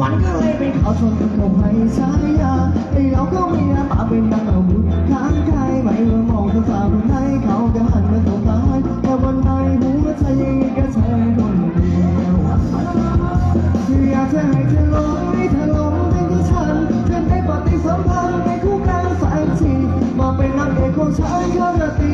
มันก็เลยไปขอชนกับผมให้ฉายาไอ้เราก็มีหน้าตาเป็นดังอาวุธข้างกายไม่ว่ามองสาวๆคนไหนเขาก็หันมาสบตาแต่วันในหัวใจยังไงก็เธอคนเดียวอยากจะให้เธอลงให้เธอลงเป็นที่ฉันเธอได้ปฏิสัมพันธ์ในคู่กันสักทีมาเป็นนางเอกของฉันข้ามนา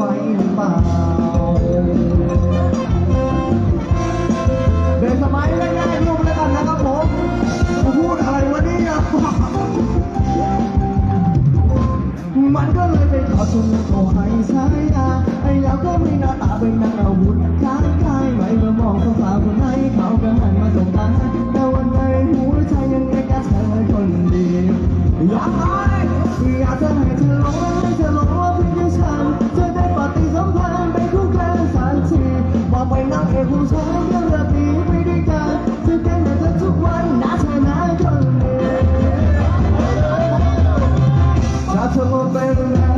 ไหวหรือเปล่าเดินสมัยง่ายๆลูกแล้วกันนะครับผมพูดอะไรวะเนี่ยมันก็เลยไปขอชนขอให้ใช้ยาไอ้แล้วก็มีหน้าตาเป็นนางอาวุธข้างกายไม่มามองสาวๆคนไหน ถ้า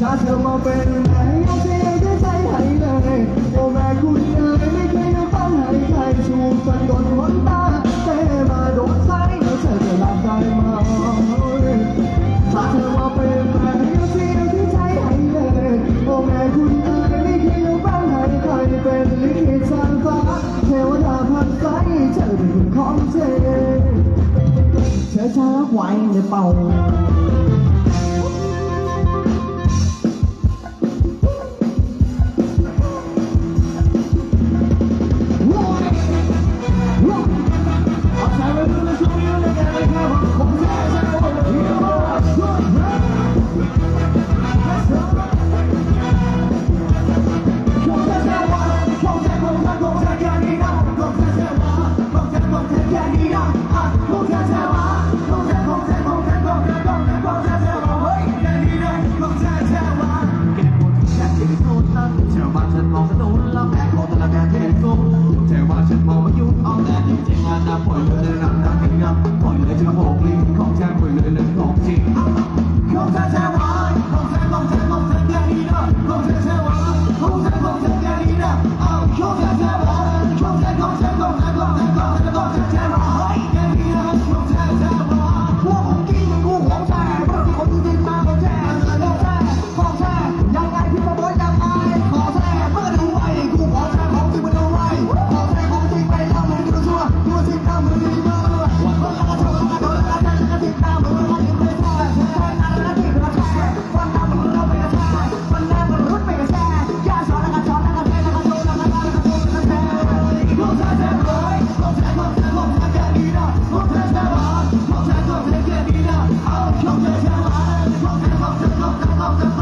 ถ้าเธอมาเป็นแม่ยเสียงที่ใจให้เลยโอ้แม่คุณเอ๋ยไม่เคยฟังให้ใครชูสันโดนหันตาแต่มาโดนใส่แล้วเธอจะรับได้ไหมถ้าเธอมาเป็นแม่ยเสียงที่ใจให้เลยโอ้แม่คุณเอ๋ยไม่เคยฟังให้ใครเป็นลิขิตสร้างฟ้าเทวดาพันใสเธอเป็นของเธอเธอจะรับไหวหรือเปล่ I'll come to town. I'll come to town.